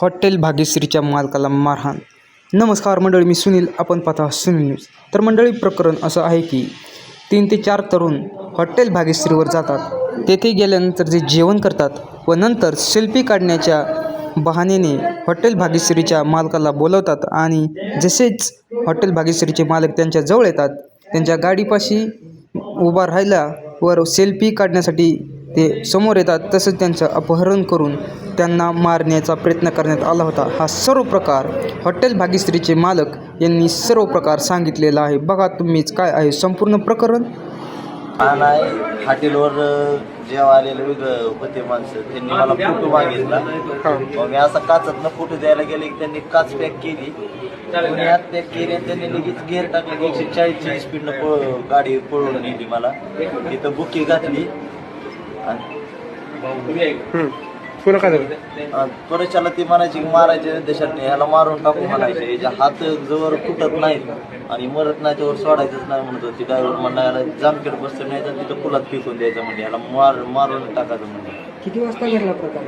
Hotel भाग्यश्रीच्या मालकाला मारहाण. नमस्कार मंडळी मी सुनील. आपण पाहता सुनील न्यूज. तर मंडळी प्रकरण असं आहे की तीन ते चार तरुण हॉटेल भाग्यश्रीवर जातात. तेथे गेल्यानंतर जे जेवण करतात व नंतर सेल्फी काढण्याच्या बहाणेने हॉटेल भाग्यश्रीच्या मालकाला बोलवतात आणि जसेच हॉटेल भाग्यश्रीचे मालक त्यांच्या जवळ येतात त्यांच्या गाडीपाशी उभा राहिल्यावर वर सेल्फी काढण्यासाठी ते समोर येतात तसंच त्यांचं अपहरण करून त्यांना मारण्याचा प्रयत्न करण्यात आला होता. हा सर्व प्रकार हॉटेल भाग्यश्रीचे मालक यांनी सर्व प्रकार सांगितलेला आहे. बघा तुम्हीच काय आहे संपूर्ण प्रकरण. हा नाही हॉटेलवर जेव्हा आलेले होते माणसं त्यांनी मला फोटो मागितला. मग मी असा काचातनं फोटो द्यायला गेले की त्यांनी काच पॅक केली. कोणी हात पॅक केली आणि त्यांनी लगेच गेअर टाकले. एकशे चाळीसची स्पीडनं पळ गाडी पळवून नेली मला. तिथं बुकी घातली. पुन्हा काय झालं? आणि त्वरेच्याला ती म्हणायची की मारायचे देशात ह्याला मारून टाकू म्हणायचे. याच्या हात जवळ फुटत नाहीत आणि मरत नाही त्यावर सोडायचंच नाही म्हणत होती. ड्रायव्हर म्हणला याला जामखेड बसतं नाही तर तिथं पुलात फेकून द्यायचं म्हणजे याला मार मारून टाकायचं म्हणजे. किती वाजता घडला प्रकार